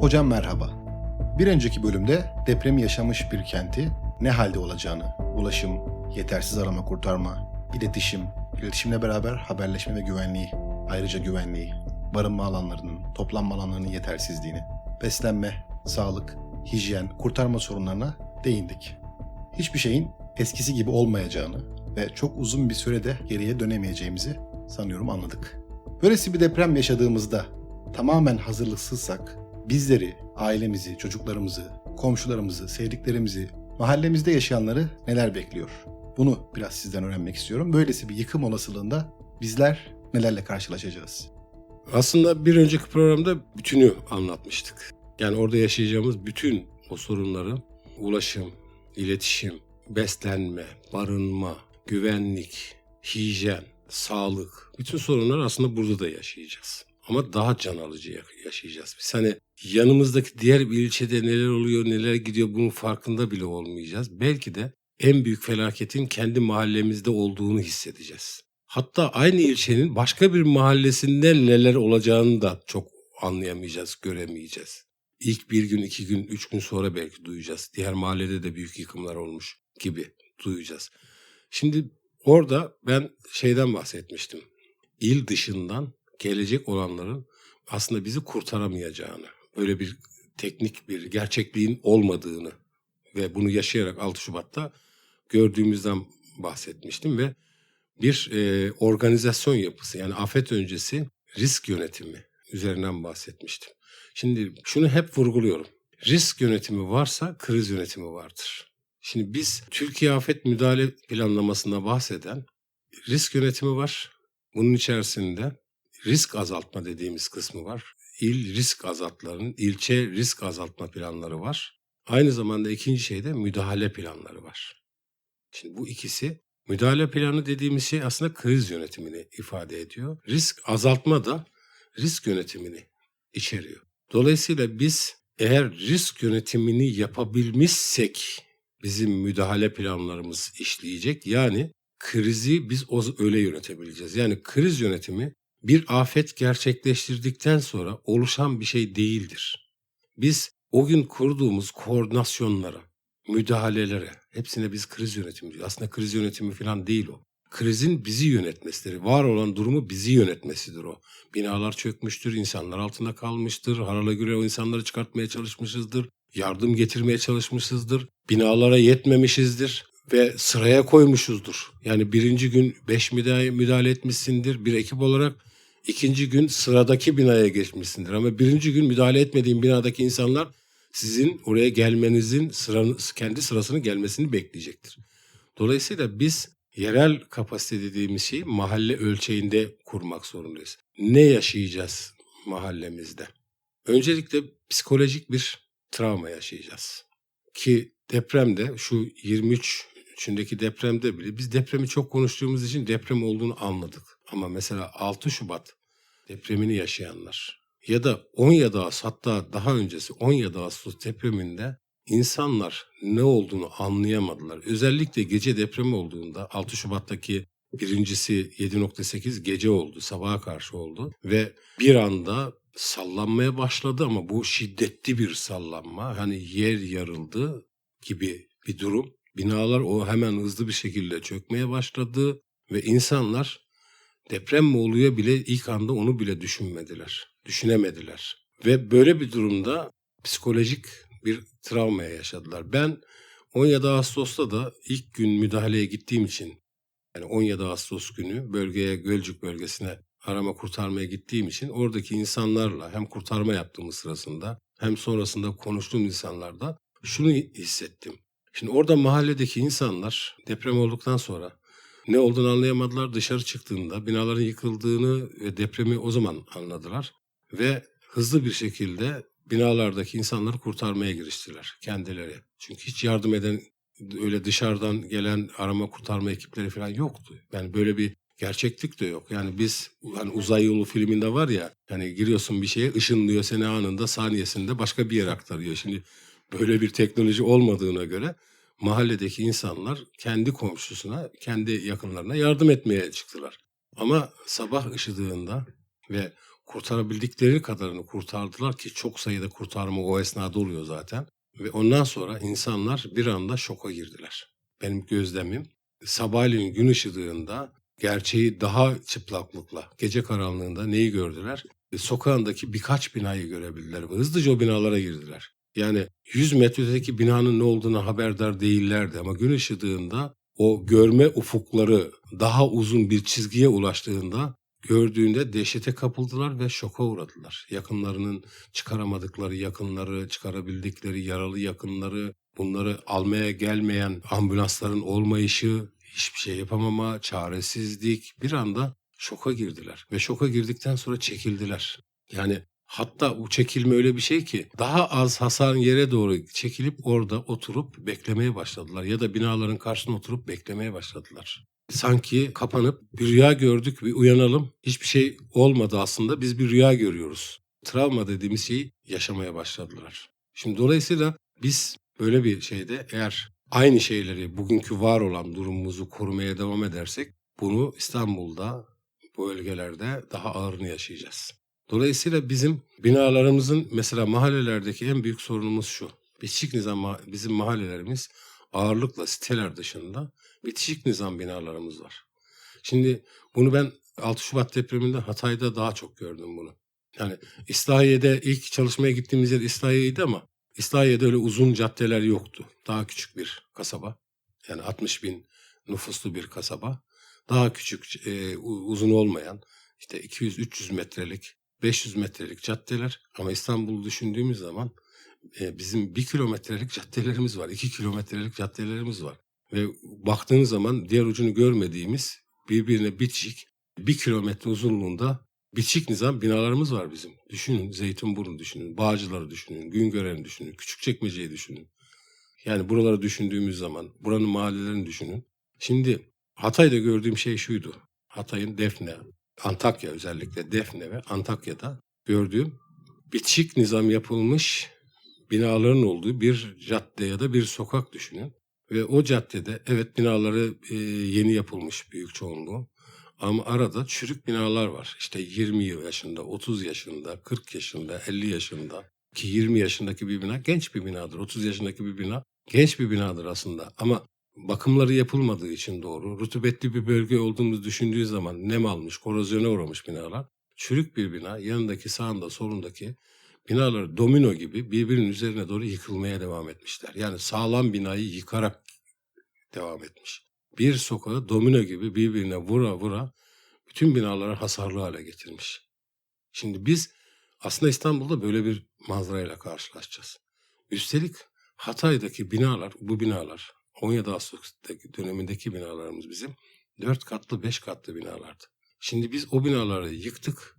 Hocam merhaba. Bir önceki bölümde depremi yaşamış bir kenti ne halde olacağını, ulaşım, yetersiz arama kurtarma, iletişim, iletişimle beraber haberleşme ve güvenliği, ayrıca güvenliği, barınma alanlarının, toplanma alanlarının yetersizliğini, beslenme, sağlık, hijyen, kurtarma sorunlarına değindik. Hiçbir şeyin eskisi gibi olmayacağını ve çok uzun bir sürede geriye dönemeyeceğimizi sanıyorum anladık. Böylesi bir deprem yaşadığımızda tamamen hazırlıksızsak bizleri, ailemizi, çocuklarımızı, komşularımızı, sevdiklerimizi, mahallemizde yaşayanları neler bekliyor? Bunu biraz sizden öğrenmek istiyorum. Böylesi bir yıkım olasılığında bizler nelerle karşılaşacağız? Aslında bir önceki programda bütünü anlatmıştık. Yani orada yaşayacağımız bütün o sorunları ulaşım, iletişim, beslenme, barınma, güvenlik, hijyen, sağlık bütün sorunlar aslında burada da yaşayacağız. Ama daha can alıcı yaşayacağız. Biz hani yanımızdaki diğer bir ilçede neler oluyor, neler gidiyor bunun farkında bile olmayacağız. Belki de en büyük felaketin kendi mahallemizde olduğunu hissedeceğiz. Hatta aynı ilçenin başka bir mahallesinden neler olacağını da çok anlayamayacağız, göremeyeceğiz. İlk bir gün, iki gün, üç gün sonra belki duyacağız. Diğer mahallede de büyük yıkımlar olmuş gibi duyacağız. Şimdi orada ben şeyden bahsetmiştim. İl dışından gelecek olanların aslında bizi kurtaramayacağını, böyle bir teknik bir gerçekliğin olmadığını ve bunu yaşayarak 6 Şubat'ta gördüğümüzden bahsetmiştim ve bir e, organizasyon yapısı yani afet öncesi risk yönetimi üzerinden bahsetmiştim. Şimdi şunu hep vurguluyorum. Risk yönetimi varsa kriz yönetimi vardır. Şimdi biz Türkiye Afet Müdahale Planlamasında bahseden risk yönetimi var. Bunun içerisinde risk azaltma dediğimiz kısmı var. İl risk azaltlarının ilçe risk azaltma planları var. Aynı zamanda ikinci şeyde müdahale planları var. Şimdi bu ikisi müdahale planı dediğimiz şey aslında kriz yönetimini ifade ediyor. Risk azaltma da risk yönetimini içeriyor. Dolayısıyla biz eğer risk yönetimini yapabilmişsek bizim müdahale planlarımız işleyecek. Yani krizi biz öyle yönetebileceğiz. Yani kriz yönetimi bir afet gerçekleştirdikten sonra oluşan bir şey değildir. Biz o gün kurduğumuz koordinasyonlara, müdahalelere, hepsine biz kriz yönetimi diyoruz. Aslında kriz yönetimi falan değil o. Krizin bizi yönetmesidir. Var olan durumu bizi yönetmesidir o. Binalar çökmüştür, insanlar altında kalmıştır. Harala göre o insanları çıkartmaya çalışmışızdır. Yardım getirmeye çalışmışızdır. Binalara yetmemişizdir ve sıraya koymuşuzdur. Yani birinci gün beş müdahale, müdahale etmişsindir bir ekip olarak. İkinci gün sıradaki binaya geçmişsindir. Ama birinci gün müdahale etmediğin binadaki insanlar sizin oraya gelmenizin sıranız, kendi sırasını gelmesini bekleyecektir. Dolayısıyla biz yerel kapasite dediğimiz şeyi mahalle ölçeğinde kurmak zorundayız. Ne yaşayacağız mahallemizde? Öncelikle psikolojik bir travma yaşayacağız. Ki depremde şu 23 içindeki depremde bile biz depremi çok konuştuğumuz için deprem olduğunu anladık. Ama mesela 6 Şubat depremini yaşayanlar ya da 17 Ağustos hatta daha öncesi 17 Ağustos depreminde insanlar ne olduğunu anlayamadılar. Özellikle gece deprem olduğunda 6 Şubat'taki birincisi 7.8 gece oldu, sabaha karşı oldu ve bir anda sallanmaya başladı ama bu şiddetli bir sallanma. Hani yer yarıldı gibi bir durum. Binalar o hemen hızlı bir şekilde çökmeye başladı ve insanlar deprem mi oluyor bile ilk anda onu bile düşünmediler. Düşünemediler. Ve böyle bir durumda psikolojik bir travmaya yaşadılar. Ben 17 Ağustos'ta da ilk gün müdahaleye gittiğim için yani 17 Ağustos günü bölgeye Gölcük bölgesine arama kurtarmaya gittiğim için oradaki insanlarla hem kurtarma yaptığımız sırasında hem sonrasında konuştuğum insanlarda şunu hissettim. Şimdi orada mahalledeki insanlar deprem olduktan sonra ne olduğunu anlayamadılar. Dışarı çıktığında binaların yıkıldığını ve depremi o zaman anladılar. Ve hızlı bir şekilde binalardaki insanları kurtarmaya giriştiler kendileri. Çünkü hiç yardım eden öyle dışarıdan gelen arama kurtarma ekipleri falan yoktu. Yani böyle bir gerçeklik de yok. Yani biz hani uzay yolu filminde var ya hani giriyorsun bir şeye ışınlıyor seni anında saniyesinde başka bir yere aktarıyor. Şimdi böyle bir teknoloji olmadığına göre mahalledeki insanlar kendi komşusuna, kendi yakınlarına yardım etmeye çıktılar. Ama sabah ışıdığında ve kurtarabildikleri kadarını kurtardılar ki çok sayıda kurtarma o esnada oluyor zaten. Ve ondan sonra insanlar bir anda şoka girdiler. Benim gözlemim sabahleyin gün ışıdığında gerçeği daha çıplaklıkla gece karanlığında neyi gördüler? E, Sokağındaki birkaç binayı görebildiler ve hızlıca o binalara girdiler. Yani 100 metredeki binanın ne olduğuna haberdar değillerdi ama gün ışıdığında o görme ufukları daha uzun bir çizgiye ulaştığında gördüğünde dehşete kapıldılar ve şoka uğradılar. Yakınlarının çıkaramadıkları yakınları, çıkarabildikleri yaralı yakınları, bunları almaya gelmeyen ambulansların olmayışı, hiçbir şey yapamama, çaresizlik bir anda şoka girdiler. Ve şoka girdikten sonra çekildiler. Yani hatta o çekilme öyle bir şey ki daha az hasar yere doğru çekilip orada oturup beklemeye başladılar. Ya da binaların karşısına oturup beklemeye başladılar. Sanki kapanıp bir rüya gördük bir uyanalım. Hiçbir şey olmadı aslında biz bir rüya görüyoruz. Travma dediğimiz şeyi yaşamaya başladılar. Şimdi dolayısıyla biz böyle bir şeyde eğer aynı şeyleri bugünkü var olan durumumuzu korumaya devam edersek bunu İstanbul'da bu bölgelerde daha ağırını yaşayacağız. Dolayısıyla bizim binalarımızın mesela mahallelerdeki en büyük sorunumuz şu. Bitişik nizam bizim mahallelerimiz ağırlıkla siteler dışında bitişik nizam binalarımız var. Şimdi bunu ben 6 Şubat depreminde Hatay'da daha çok gördüm bunu. Yani İslahiye'de ilk çalışmaya gittiğimiz yer İslahiye'ydi ama İslahiye'de öyle uzun caddeler yoktu. Daha küçük bir kasaba. Yani 60 bin nüfuslu bir kasaba. Daha küçük, e, uzun olmayan işte 200-300 metrelik, 500 metrelik caddeler. Ama İstanbul'u düşündüğümüz zaman e, bizim bir kilometrelik caddelerimiz var, iki kilometrelik caddelerimiz var. Ve baktığınız zaman diğer ucunu görmediğimiz birbirine bitişik bir kilometre uzunluğunda bitişik nizam binalarımız var bizim. Düşünün Zeytinburnu düşünün, Bağcılar'ı düşünün, Güngören'i düşünün, Küçükçekmece'yi düşünün. Yani buraları düşündüğümüz zaman buranın mahallelerini düşünün. Şimdi Hatay'da gördüğüm şey şuydu. Hatay'ın Defne, Antakya özellikle Defne ve Antakya'da gördüğüm bitişik nizam yapılmış binaların olduğu bir cadde ya da bir sokak düşünün. Ve o caddede evet binaları e, yeni yapılmış büyük çoğunluğu. Ama arada çürük binalar var. İşte 20 yaşında, 30 yaşında, 40 yaşında, 50 yaşında. Ki 20 yaşındaki bir bina genç bir binadır. 30 yaşındaki bir bina genç bir binadır aslında. Ama bakımları yapılmadığı için doğru. Rutubetli bir bölge olduğumuzu düşündüğü zaman nem almış, korozyona uğramış binalar. Çürük bir bina yanındaki sağında solundaki binalar domino gibi birbirinin üzerine doğru yıkılmaya devam etmişler. Yani sağlam binayı yıkarak devam etmiş. Bir sokağı domino gibi birbirine vura vura bütün binaları hasarlı hale getirmiş. Şimdi biz aslında İstanbul'da böyle bir manzarayla karşılaşacağız. Üstelik Hatay'daki binalar, bu binalar 17 Ağustos'taki dönemindeki binalarımız bizim 4 katlı 5 katlı binalardı. Şimdi biz o binaları yıktık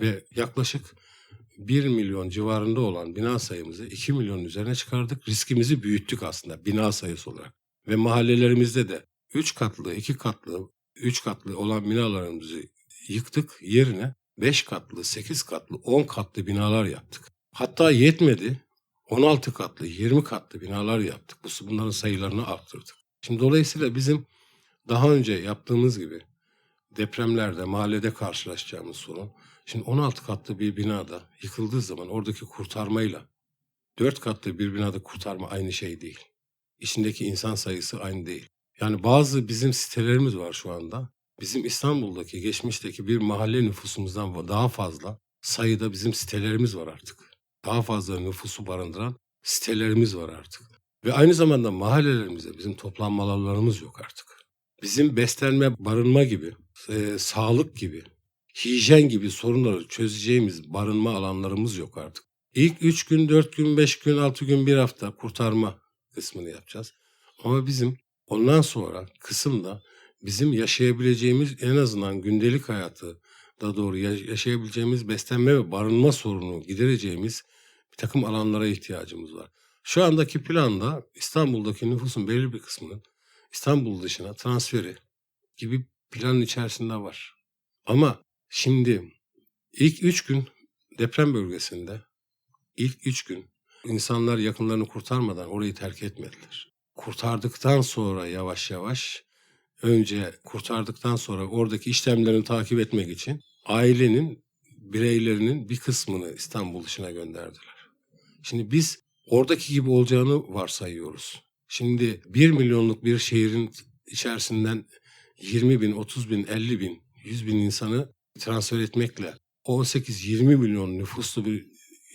ve yaklaşık 1 milyon civarında olan bina sayımızı 2 milyonun üzerine çıkardık. Riskimizi büyüttük aslında bina sayısı olarak. Ve mahallelerimizde de 3 katlı, 2 katlı, 3 katlı olan binalarımızı yıktık. Yerine 5 katlı, 8 katlı, 10 katlı binalar yaptık. Hatta yetmedi. 16 katlı, 20 katlı binalar yaptık. Bu bunların sayılarını arttırdık. Şimdi dolayısıyla bizim daha önce yaptığımız gibi depremlerde, mahallede karşılaşacağımız sorun. Şimdi 16 katlı bir binada yıkıldığı zaman oradaki kurtarmayla 4 katlı bir binada kurtarma aynı şey değil. İçindeki insan sayısı aynı değil. Yani bazı bizim sitelerimiz var şu anda. Bizim İstanbul'daki, geçmişteki bir mahalle nüfusumuzdan daha fazla sayıda bizim sitelerimiz var artık. Daha fazla nüfusu barındıran sitelerimiz var artık. Ve aynı zamanda mahallelerimizde bizim toplanma alanlarımız yok artık. Bizim beslenme, barınma gibi, e, sağlık gibi, hijyen gibi sorunları çözeceğimiz barınma alanlarımız yok artık. İlk 3 gün, 4 gün, 5 gün, 6 gün, bir hafta kurtarma kısmını yapacağız. Ama bizim ondan sonra kısımda bizim yaşayabileceğimiz en azından gündelik hayatı da doğru yaşayabileceğimiz beslenme ve barınma sorunu gidereceğimiz bir takım alanlara ihtiyacımız var. Şu andaki planda İstanbul'daki nüfusun belirli bir kısmının İstanbul dışına transferi gibi planın içerisinde var. Ama şimdi ilk üç gün deprem bölgesinde ilk üç gün insanlar yakınlarını kurtarmadan orayı terk etmediler. Kurtardıktan sonra yavaş yavaş önce kurtardıktan sonra oradaki işlemlerini takip etmek için ailenin bireylerinin bir kısmını İstanbul dışına gönderdiler. Şimdi biz oradaki gibi olacağını varsayıyoruz. Şimdi 1 milyonluk bir şehrin içerisinden 20 bin, 30 bin, 50 bin, 100 bin insanı transfer etmekle 18-20 milyon nüfuslu bir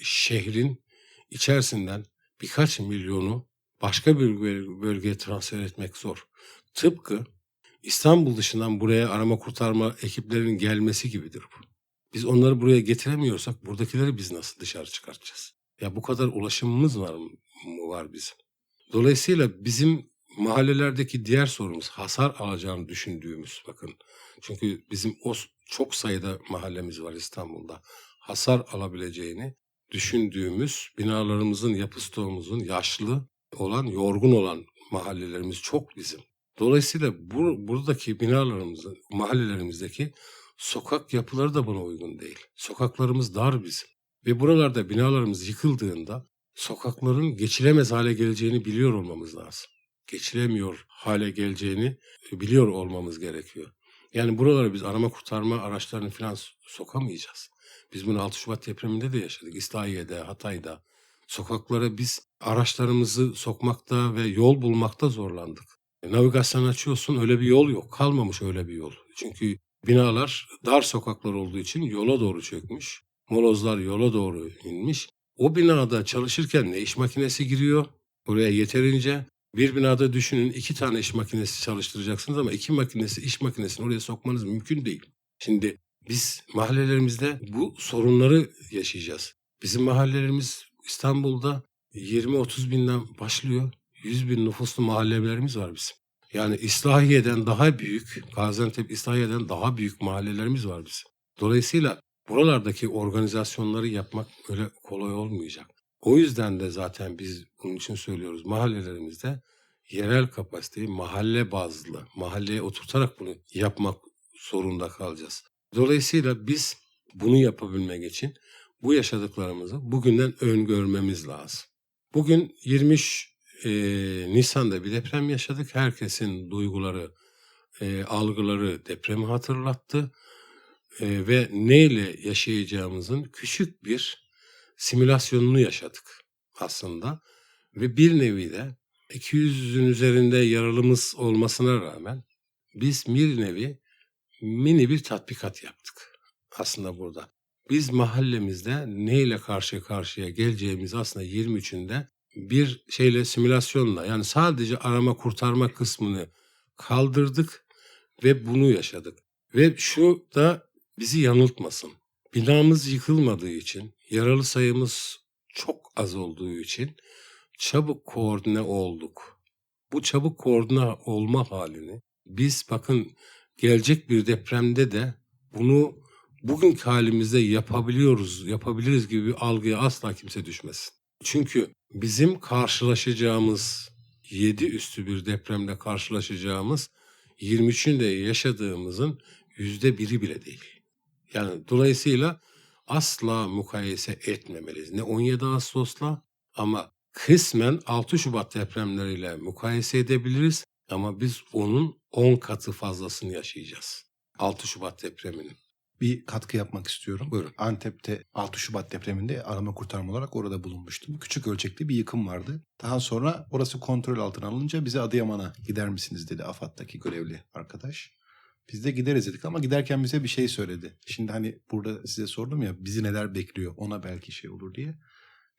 şehrin içerisinden birkaç milyonu başka bir böl- bölgeye transfer etmek zor. Tıpkı İstanbul dışından buraya arama kurtarma ekiplerinin gelmesi gibidir bu. Biz onları buraya getiremiyorsak buradakileri biz nasıl dışarı çıkartacağız? Ya bu kadar ulaşımımız var mı var bizim? Dolayısıyla bizim mahallelerdeki diğer sorunumuz hasar alacağını düşündüğümüz bakın. Çünkü bizim o çok sayıda mahallemiz var İstanbul'da. Hasar alabileceğini düşündüğümüz binalarımızın, yapı stoğumuzun yaşlı olan, yorgun olan mahallelerimiz çok bizim. Dolayısıyla bu, buradaki binalarımızın, mahallelerimizdeki sokak yapıları da buna uygun değil. Sokaklarımız dar bizim. Ve buralarda binalarımız yıkıldığında sokakların geçilemez hale geleceğini biliyor olmamız lazım. Geçilemiyor hale geleceğini biliyor olmamız gerekiyor. Yani buralara biz arama kurtarma araçlarını falan sokamayacağız. Biz bunu 6 Şubat depreminde de yaşadık. İslahiye'de, Hatay'da. Sokaklara biz araçlarımızı sokmakta ve yol bulmakta zorlandık. E, Navigasyon açıyorsun öyle bir yol yok. Kalmamış öyle bir yol. Çünkü binalar dar sokaklar olduğu için yola doğru çökmüş. Molozlar yola doğru inmiş. O binada çalışırken ne iş makinesi giriyor oraya yeterince. Bir binada düşünün iki tane iş makinesi çalıştıracaksınız ama iki makinesi iş makinesini oraya sokmanız mümkün değil. Şimdi biz mahallelerimizde bu sorunları yaşayacağız. Bizim mahallelerimiz İstanbul'da 20-30 binden başlıyor. 100 bin nüfuslu mahallelerimiz var bizim. Yani İslahiye'den daha büyük, Gaziantep İslahiye'den daha büyük mahallelerimiz var bizim. Dolayısıyla buralardaki organizasyonları yapmak öyle kolay olmayacak. O yüzden de zaten biz bunun için söylüyoruz. Mahallelerimizde yerel kapasiteyi mahalle bazlı, mahalleye oturtarak bunu yapmak zorunda kalacağız. Dolayısıyla biz bunu yapabilmek için bu yaşadıklarımızı bugünden öngörmemiz lazım. Bugün 23 e, Nisan'da bir deprem yaşadık. Herkesin duyguları, e, algıları depremi hatırlattı. E, ve neyle yaşayacağımızın küçük bir simülasyonunu yaşadık aslında. Ve bir nevi de 200'ün üzerinde yaralımız olmasına rağmen biz bir nevi mini bir tatbikat yaptık aslında burada. Biz mahallemizde neyle karşı karşıya geleceğimiz aslında 23'ünde bir şeyle simülasyonla yani sadece arama kurtarma kısmını kaldırdık ve bunu yaşadık. Ve şu da bizi yanıltmasın. Binamız yıkılmadığı için, yaralı sayımız çok az olduğu için çabuk koordine olduk. Bu çabuk koordine olma halini biz bakın gelecek bir depremde de bunu bugünkü halimizde yapabiliyoruz, yapabiliriz gibi bir algıya asla kimse düşmesin. Çünkü bizim karşılaşacağımız 7 üstü bir depremle karşılaşacağımız 23'ünde yaşadığımızın yüzde biri bile değil. Yani dolayısıyla asla mukayese etmemeliyiz. Ne 17 Ağustos'la ama kısmen 6 Şubat depremleriyle mukayese edebiliriz ama biz onun 10 katı fazlasını yaşayacağız. 6 Şubat depreminin. Bir katkı yapmak istiyorum. Buyurun. Antep'te 6 Şubat depreminde arama kurtarma olarak orada bulunmuştum. Küçük ölçekli bir yıkım vardı. Daha sonra orası kontrol altına alınca bize Adıyaman'a gider misiniz dedi AFAD'daki görevli arkadaş. Biz de gideriz dedik ama giderken bize bir şey söyledi. Şimdi hani burada size sordum ya bizi neler bekliyor ona belki şey olur diye.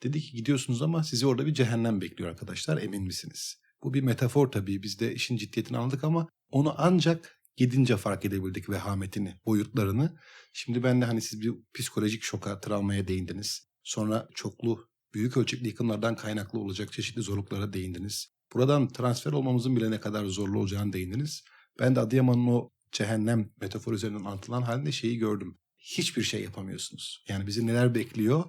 Dedi ki gidiyorsunuz ama sizi orada bir cehennem bekliyor arkadaşlar emin misiniz? Bu bir metafor tabii biz de işin ciddiyetini aldık ama onu ancak gidince fark edebildik vehametini, boyutlarını. Şimdi ben de hani siz bir psikolojik şoka, travmaya değindiniz. Sonra çoklu, büyük ölçekli yıkımlardan kaynaklı olacak çeşitli zorluklara değindiniz. Buradan transfer olmamızın bile ne kadar zorlu olacağını değindiniz. Ben de Adıyaman'ın o cehennem metafor üzerinden anlatılan halinde şeyi gördüm. Hiçbir şey yapamıyorsunuz. Yani bizi neler bekliyor?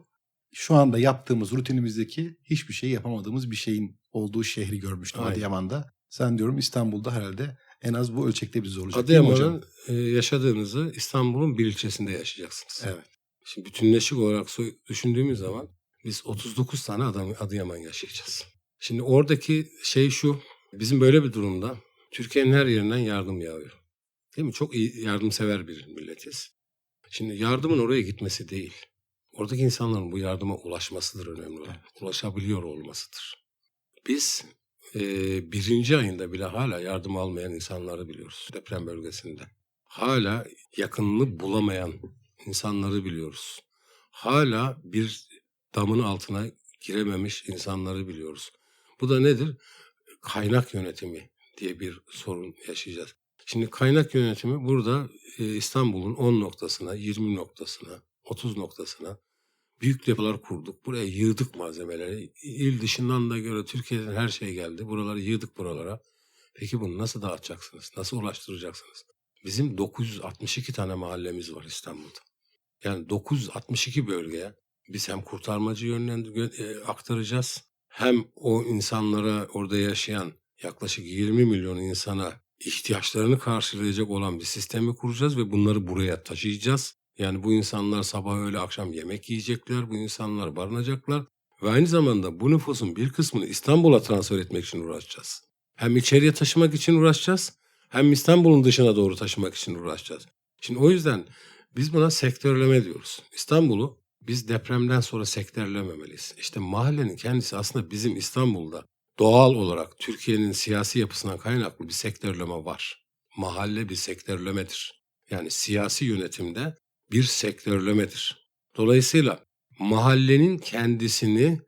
Şu anda yaptığımız rutinimizdeki hiçbir şey yapamadığımız bir şeyin olduğu şehri görmüştüm Aynen. Adıyaman'da. Sen diyorum İstanbul'da herhalde en az bu ölçekte bir hocam? Adıyaman'ın e, yaşadığınızı İstanbul'un bir ilçesinde yaşayacaksınız. Evet. Şimdi bütünleşik olarak düşündüğümüz zaman biz 39 tane adam Adıyaman yaşayacağız. Şimdi oradaki şey şu, bizim böyle bir durumda Türkiye'nin her yerinden yardım yağıyor. Değil mi? Çok iyi yardımsever bir milletiz. Şimdi yardımın oraya gitmesi değil. Oradaki insanların bu yardıma ulaşmasıdır önemli olan. Ulaşabiliyor olmasıdır. Biz e, birinci ayında bile hala yardım almayan insanları biliyoruz deprem bölgesinde. Hala yakınını bulamayan insanları biliyoruz. Hala bir damın altına girememiş insanları biliyoruz. Bu da nedir? Kaynak yönetimi diye bir sorun yaşayacağız. Şimdi kaynak yönetimi burada e, İstanbul'un 10 noktasına, 20 noktasına, 30 noktasına büyük depolar kurduk. Buraya yığdık malzemeleri. İl dışından da göre Türkiye'den her şey geldi. Buraları yığdık buralara. Peki bunu nasıl dağıtacaksınız? Nasıl ulaştıracaksınız? Bizim 962 tane mahallemiz var İstanbul'da. Yani 962 bölgeye biz hem kurtarmacı yönlendir gö- e, aktaracağız hem o insanlara orada yaşayan yaklaşık 20 milyon insana ihtiyaçlarını karşılayacak olan bir sistemi kuracağız ve bunları buraya taşıyacağız. Yani bu insanlar sabah öğle akşam yemek yiyecekler, bu insanlar barınacaklar ve aynı zamanda bu nüfusun bir kısmını İstanbul'a transfer etmek için uğraşacağız. Hem içeriye taşımak için uğraşacağız hem İstanbul'un dışına doğru taşımak için uğraşacağız. Şimdi o yüzden biz buna sektörleme diyoruz. İstanbul'u biz depremden sonra sektörlememeliyiz. İşte mahallenin kendisi aslında bizim İstanbul'da doğal olarak Türkiye'nin siyasi yapısından kaynaklı bir sektörleme var. Mahalle bir sektörlemedir. Yani siyasi yönetimde bir sektörlemedir. Dolayısıyla mahallenin kendisini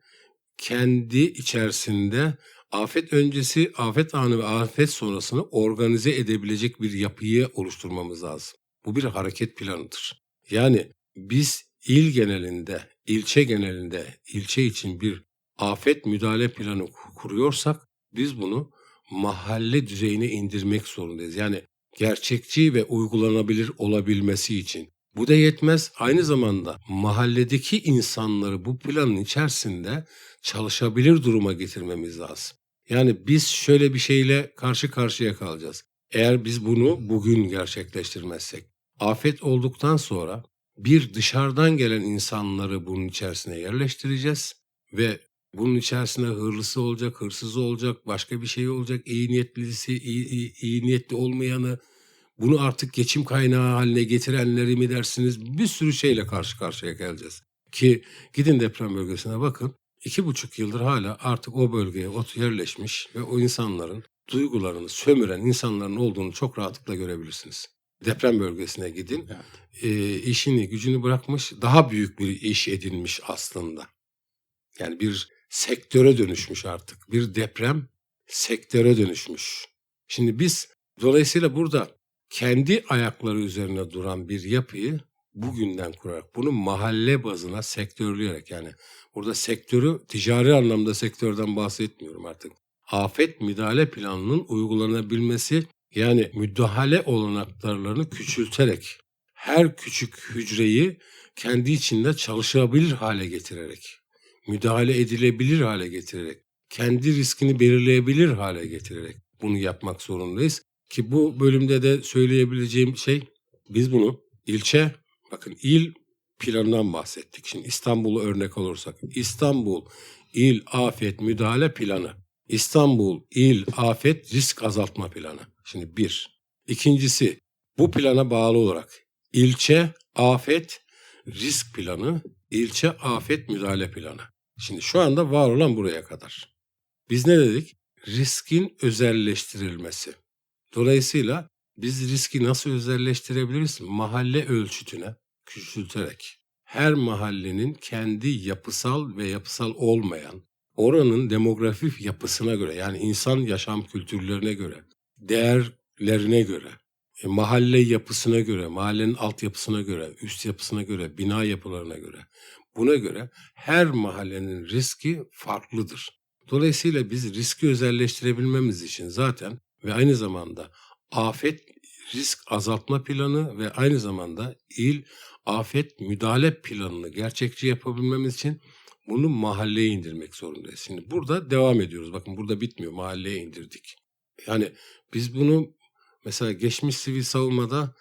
kendi içerisinde afet öncesi, afet anı ve afet sonrasını organize edebilecek bir yapıyı oluşturmamız lazım. Bu bir hareket planıdır. Yani biz il genelinde, ilçe genelinde, ilçe için bir afet müdahale planı ku- kuruyorsak biz bunu mahalle düzeyine indirmek zorundayız. Yani gerçekçi ve uygulanabilir olabilmesi için. Bu da yetmez. Aynı zamanda mahalledeki insanları bu planın içerisinde çalışabilir duruma getirmemiz lazım. Yani biz şöyle bir şeyle karşı karşıya kalacağız. Eğer biz bunu bugün gerçekleştirmezsek, afet olduktan sonra bir dışarıdan gelen insanları bunun içerisine yerleştireceğiz ve bunun içerisinde hırlısı olacak, hırsızı olacak, başka bir şey olacak, iyi niyetlisi, iyi, iyi, iyi niyetli olmayanı, bunu artık geçim kaynağı haline getirenleri mi dersiniz? Bir sürü şeyle karşı karşıya geleceğiz. Ki gidin deprem bölgesine bakın. iki buçuk yıldır hala artık o bölgeye ot yerleşmiş ve o insanların duygularını sömüren insanların olduğunu çok rahatlıkla görebilirsiniz. Deprem bölgesine gidin. Evet. E, işini gücünü bırakmış daha büyük bir iş edinmiş aslında. Yani bir sektöre dönüşmüş artık. Bir deprem sektöre dönüşmüş. Şimdi biz dolayısıyla burada kendi ayakları üzerine duran bir yapıyı bugünden kurarak bunu mahalle bazına sektörleyerek yani burada sektörü ticari anlamda sektörden bahsetmiyorum artık. Afet müdahale planının uygulanabilmesi yani müdahale olanaklarını küçülterek her küçük hücreyi kendi içinde çalışabilir hale getirerek, müdahale edilebilir hale getirerek, kendi riskini belirleyebilir hale getirerek bunu yapmak zorundayız. Ki bu bölümde de söyleyebileceğim şey biz bunu ilçe, bakın il planından bahsettik. Şimdi İstanbul'u örnek olursak İstanbul İl Afet Müdahale Planı, İstanbul İl Afet Risk Azaltma Planı. Şimdi bir. İkincisi bu plana bağlı olarak ilçe afet risk planı, ilçe afet müdahale planı. Şimdi şu anda var olan buraya kadar. Biz ne dedik? Riskin özelleştirilmesi. Dolayısıyla biz riski nasıl özelleştirebiliriz? Mahalle ölçütüne küçülterek. Her mahallenin kendi yapısal ve yapısal olmayan, oranın demografik yapısına göre yani insan yaşam kültürlerine göre, değerlerine göre, e, mahalle yapısına göre, mahallenin altyapısına göre, üst yapısına göre, bina yapılarına göre, buna göre her mahallenin riski farklıdır. Dolayısıyla biz riski özelleştirebilmemiz için zaten ve aynı zamanda afet risk azaltma planı ve aynı zamanda il afet müdahale planını gerçekçi yapabilmemiz için bunu mahalleye indirmek zorundayız. Şimdi burada devam ediyoruz. Bakın burada bitmiyor. Mahalleye indirdik. Yani biz bunu mesela geçmiş sivil savunmada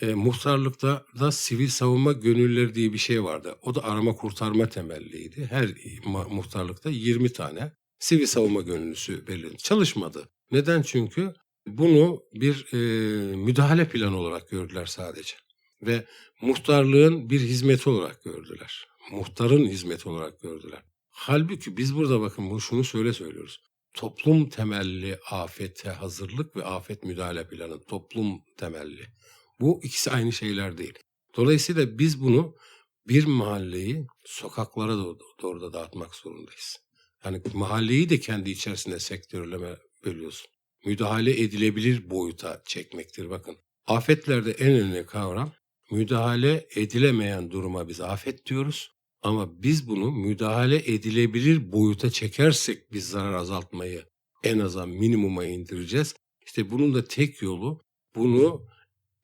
e, muhtarlıkta da sivil savunma gönülleri diye bir şey vardı. O da arama kurtarma temelliydi. Her muhtarlıkta 20 tane sivil savunma gönüllüsü belirlendi. Çalışmadı. Neden? Çünkü bunu bir e, müdahale planı olarak gördüler sadece. ve muhtarlığın bir hizmeti olarak gördüler. Muhtarın hizmeti olarak gördüler. Halbuki biz burada bakın bu şunu söyle söylüyoruz. Toplum temelli afete hazırlık ve afet müdahale planı. Toplum temelli. Bu ikisi aynı şeyler değil. Dolayısıyla biz bunu bir mahalleyi sokaklara doğru, doğru da dağıtmak zorundayız. Yani mahalleyi de kendi içerisinde sektörleme bölüyorsun. Müdahale edilebilir boyuta çekmektir bakın. Afetlerde en önemli kavram müdahale edilemeyen duruma biz afet diyoruz. Ama biz bunu müdahale edilebilir boyuta çekersek biz zarar azaltmayı en aza minimuma indireceğiz. İşte bunun da tek yolu bunu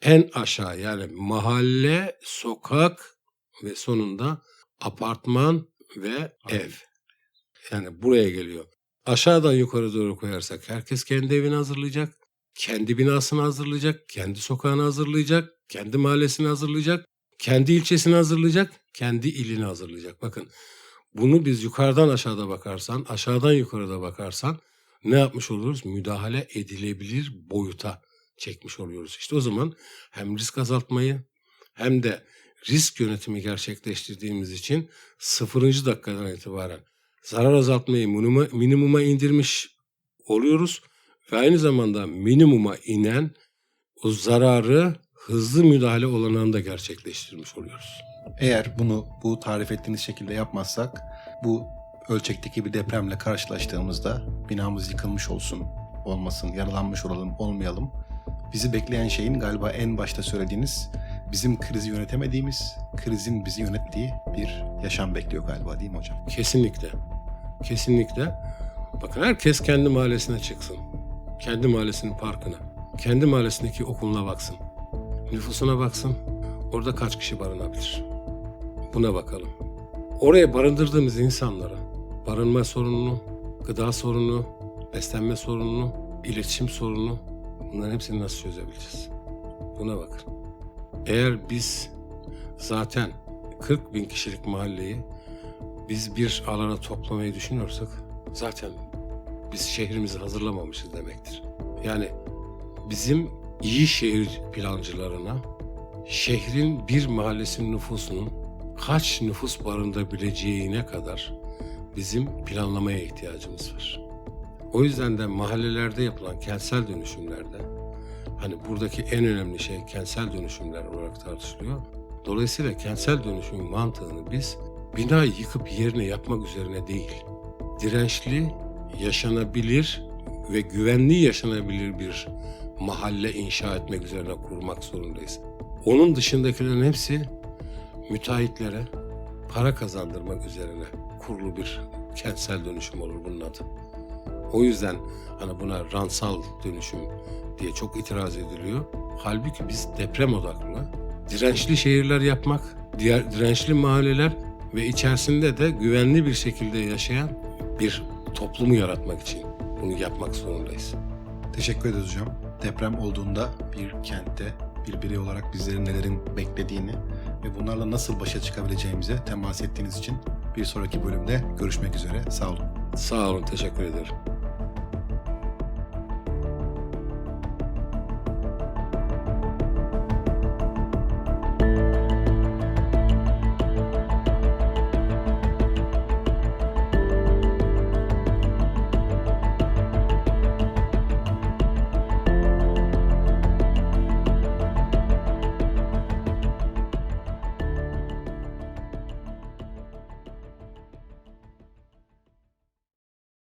en aşağı yani mahalle, sokak ve sonunda apartman ve ev. Yani buraya geliyor. Aşağıdan yukarı doğru koyarsak herkes kendi evini hazırlayacak, kendi binasını hazırlayacak, kendi sokağını hazırlayacak, kendi mahallesini hazırlayacak, kendi ilçesini hazırlayacak, kendi ilini hazırlayacak. Bakın bunu biz yukarıdan aşağıda bakarsan, aşağıdan yukarıda bakarsan ne yapmış oluyoruz? Müdahale edilebilir boyuta çekmiş oluyoruz. İşte o zaman hem risk azaltmayı hem de risk yönetimi gerçekleştirdiğimiz için sıfırıncı dakikadan itibaren zarar azaltmayı minimuma, minimuma indirmiş oluyoruz ve aynı zamanda minimuma inen o zararı hızlı müdahale olanağını da gerçekleştirmiş oluyoruz. Eğer bunu bu tarif ettiğiniz şekilde yapmazsak bu ölçekteki bir depremle karşılaştığımızda binamız yıkılmış olsun, olmasın, yaralanmış olalım, olmayalım. Bizi bekleyen şeyin galiba en başta söylediğiniz bizim krizi yönetemediğimiz, krizin bizi yönettiği bir yaşam bekliyor galiba değil mi hocam? Kesinlikle. Kesinlikle. Bakın herkes kendi mahallesine çıksın. Kendi mahallesinin parkına. Kendi mahallesindeki okuluna baksın. Nüfusuna baksın. Orada kaç kişi barınabilir? Buna bakalım. Oraya barındırdığımız insanlara barınma sorununu, gıda sorununu, beslenme sorununu, iletişim sorununu bunların hepsini nasıl çözebileceğiz? Buna bakın. Eğer biz zaten 40 bin kişilik mahalleyi biz bir alana toplamayı düşünüyorsak zaten biz şehrimizi hazırlamamışız demektir. Yani bizim iyi şehir plancılarına şehrin bir mahallesinin nüfusunun kaç nüfus barındırabileceğine kadar bizim planlamaya ihtiyacımız var. O yüzden de mahallelerde yapılan kentsel dönüşümlerde hani buradaki en önemli şey kentsel dönüşümler olarak tartışılıyor. Dolayısıyla kentsel dönüşümün mantığını biz binayı yıkıp yerine yapmak üzerine değil, dirençli, yaşanabilir ve güvenli yaşanabilir bir mahalle inşa etmek üzerine kurmak zorundayız. Onun dışındakilerin hepsi müteahhitlere para kazandırmak üzerine kurulu bir kentsel dönüşüm olur bunun adı. O yüzden hani buna ransal dönüşüm diye çok itiraz ediliyor. Halbuki biz deprem odaklı, dirençli şehirler yapmak, diğer dirençli mahalleler ve içerisinde de güvenli bir şekilde yaşayan bir toplumu yaratmak için bunu yapmak zorundayız. Teşekkür ederiz hocam. Deprem olduğunda bir kentte bir birey olarak bizlerin nelerin beklediğini ve bunlarla nasıl başa çıkabileceğimize temas ettiğiniz için bir sonraki bölümde görüşmek üzere. Sağ olun. Sağ olun, teşekkür ederim.